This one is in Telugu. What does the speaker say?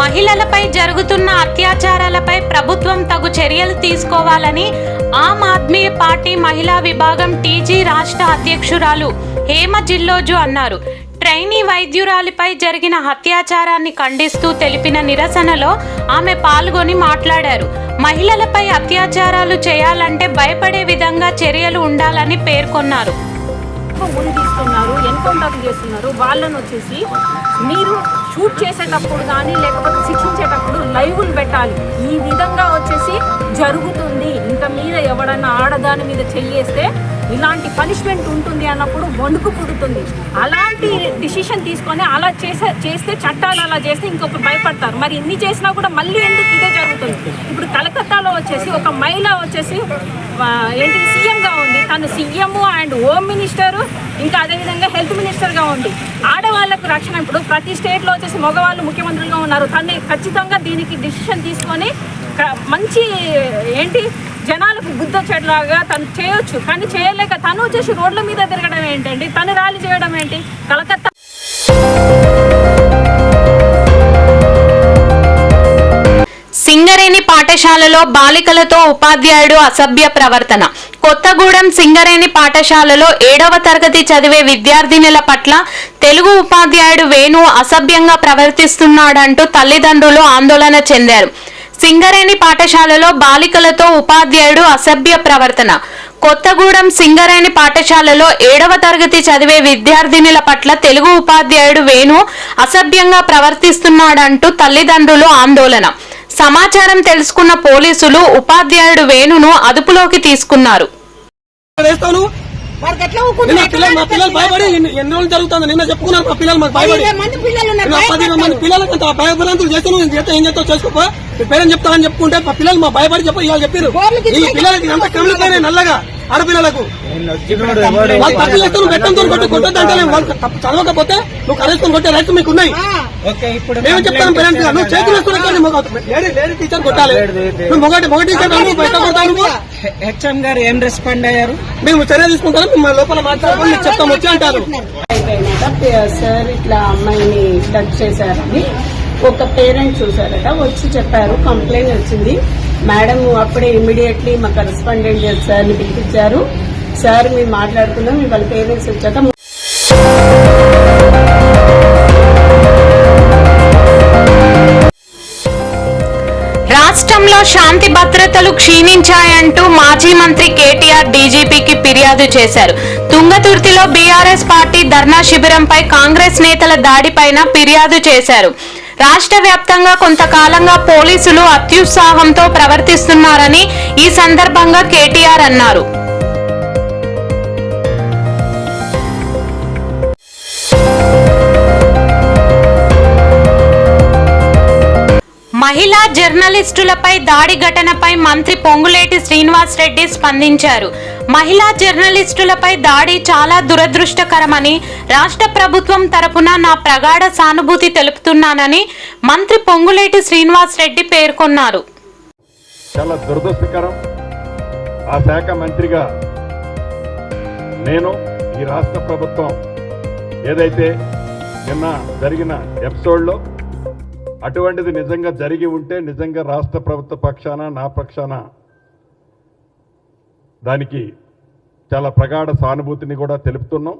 మహిళలపై జరుగుతున్న అత్యాచారాలపై ప్రభుత్వం తగు చర్యలు తీసుకోవాలని ఆమ్ ఆద్మీ పార్టీ మహిళా విభాగం టీజీ రాష్ట్ర అధ్యక్షురాలు హేమ జిల్లోజు అన్నారు. ట్రైనీ వైద్యురాలిపై జరిగిన అత్యాచారాన్ని ఖండిస్తూ తెలిపిన నిరసనలో ఆమె పాల్గొని మాట్లాడారు. మహిళలపై అత్యాచారాలు చేయాలంటే భయపడే విధంగా చర్యలు ఉండాలని పేర్కొన్నారు. ముందు తీస్తున్నారు ఎన్కౌంటర్ చేస్తున్నారు వాళ్ళను వచ్చేసి మీరు షూట్ చేసేటప్పుడు కానీ లేకపోతే శిక్షించేటప్పుడు లైవ్లు పెట్టాలి. ఈ విధంగా వచ్చేసి జరుగుతుంది. ఇంకా మీద ఎవడన్నా ఆడదాని మీద చెయ్యేస్తే ఇలాంటి పనిష్మెంట్ ఉంటుంది అన్నప్పుడు వణుకు పుడుతుంది. అలాంటి డిసిషన్ తీసుకొని అలా చేసే చేస్తే చట్టాలు అలా చేస్తే ఇంకొకటి భయపడతారు. మరి ఇన్ని చేసినా కూడా మళ్ళీ ఎందుకు ఇదే జరుగుతుంది? ఇప్పుడు కలకత్తాలో వచ్చేసి ఒక మహిళ వచ్చేసి ఏంటి సీఎంగా ఉంది. తను సీఎం అండ్ హోమ్ మినిస్టర్. ఇంకా అదేవిధంగా హెల్త్ మినిస్టర్గా ఉంది ఆడవాళ్ళకు రక్షణ. ఇప్పుడు ప్రతి స్టేట్లో వచ్చేసి మగవాళ్ళు ముఖ్యమంత్రులుగా ఉన్నారు. తను ఖచ్చితంగా దీనికి డిసిషన్ తీసుకొని మంచి ఏంటి జనాలకు గుద్దొచ్చేట్లాగా తను చేయొచ్చు. కానీ చేయలేక తను వచ్చేసి రోడ్ల మీద తిరగడం ఏంటండి? తను ర్యాలీ చేయడం ఏంటి? కలకత్తా సింగరేణి పాఠశాలలో బాలికలతో ఉపాధ్యాయుడు అసభ్య ప్రవర్తన. కొత్తగూడెం సింగరేణి పాఠశాలలో ఏడవ తరగతి చదివే విద్యార్థినుల పట్ల తెలుగు ఉపాధ్యాయుడు వేణు అసభ్యంగా ప్రవర్తిస్తున్నాడంటూ తల్లిదండ్రులు ఆందోళన చెందారు. సింగరేణి పాఠశాలలో బాలికలతో ఉపాధ్యాయుడు అసభ్య ప్రవర్తన. కొత్తగూడెం సింగరేణి పాఠశాలలో ఏడవ తరగతి చదివే విద్యార్థినుల పట్ల తెలుగు ఉపాధ్యాయుడు వేణు అసభ్యంగా ప్రవర్తిస్తున్నాడంటూ తల్లిదండ్రులు ఆందోళన. సమాచారం తెలుసుకున్న పోలీసులు ఉపాధ్యాయుడు వేణును అదుపులోకి తీసుకున్నారు? పిల్లలు భయపడి ఎన్ని రోజులు జరుగుతుంది? నిన్న చెప్పుకున్నారు మా పిల్లలు మాకు భయపడి. మంది. పిల్లలకి అంత భయభ్రాంతులు ఏం చేస్తావు చేసుకోపో. మీ పేరెంట్ చెప్తానని చెప్పుకుంటే మా పిల్లలు మా భయపడి చెప్పి ఇవాళ చెప్పారు ఈ పిల్లలకి అంత కమిలిపోయినాయి నల్లగా. ఆడపిల్లలకు. వాళ్ళు తప్పు చేస్తే నువ్వు బెట్టంతో కొట్టి కొట్టొద్దు అంటే వాళ్ళు తప్పు చదవకపోతే నువ్వు కరేసుకొని కొట్టే రైట్స్ మీకు ఉన్నాయి. ఆ, ఓకే ఇప్పుడు మేము చెప్తాను పేరెంట్స్గా నువ్వు చేతులు వేసుకుని మగ లేడీ టీచర్ కొట్టాలి. నువ్వు మొగటి మొగటి టీచర్ హెచ్ఎం గారు ఏం రెస్పాండ్ అయ్యారు? మేము చర్య తీసుకుంటాము మేము లోపల మాట్లాడుకొని మీకు చెప్తాం వచ్చి అంటారు. సార్ ఇట్లా అమ్మాయిని టచ్ చేశారని ఒక పేరెంట్ చూసారట వచ్చి చెప్పారు కంప్లైంట్ వచ్చింది. మేడం అప్పుడే ఇమీడియట్లీ మా కరెస్పాండెంట్ సార్ని పిలిపించారు. సార్ మేము మాట్లాడుకున్నాం వాళ్ళ పేరెంట్స్ వచ్చాక రాష్ట్రంలో శాంతి భద్రతలు క్షీణించాయంటూ మాజీ మంత్రి కేటీఆర్ డీజీపీకి ఫిర్యాదు చేశారు. తుంగతుర్తిలో బీఆర్ఎస్ పార్టీ ధర్నా శిబిరంపై కాంగ్రెస్ నేతల దాడిపైన ఫిర్యాదు చేశారు. రాష్ట్ర వ్యాప్తంగా కొంతకాలంగా పోలీసులు అత్యుత్సాహంతో ప్రవర్తిస్తున్నారని ఈ సందర్భంగా కేటీఆర్ అన్నారు. మహిళా జర్నలిస్టులపై దాడి ఘటనపై మంత్రి పొంగులేటి శ్రీనివాస్ రెడ్డి స్పందించారు. మహిళా జర్నలిస్టులపై దాడి చాలా దురదృష్టకరమని రాష్ట్ర ప్రభుత్వం తరపున నా ప్రగాఢ సానుభూతి తెలుపుతున్నానని మంత్రి పొంగులేటి శ్రీనివాస్ రెడ్డి పేర్కొన్నారు. చాలా దురదృష్టకరం. ఆ శాఖ మంత్రిగా నేను ఈ రాష్ట్ర ప్రభుత్వం ఏదైతే నిన్న జరిగిన ఎపిసోడ్లో అటువంటిది నిజంగా జరిగి ఉంటే నిజంగా రాష్ట్ర ప్రభుత్వ పక్షాన నా పక్షాన దానికి చాలా ప్రగాఢ సానుభూతిని కూడా తెలుపుతున్నాం.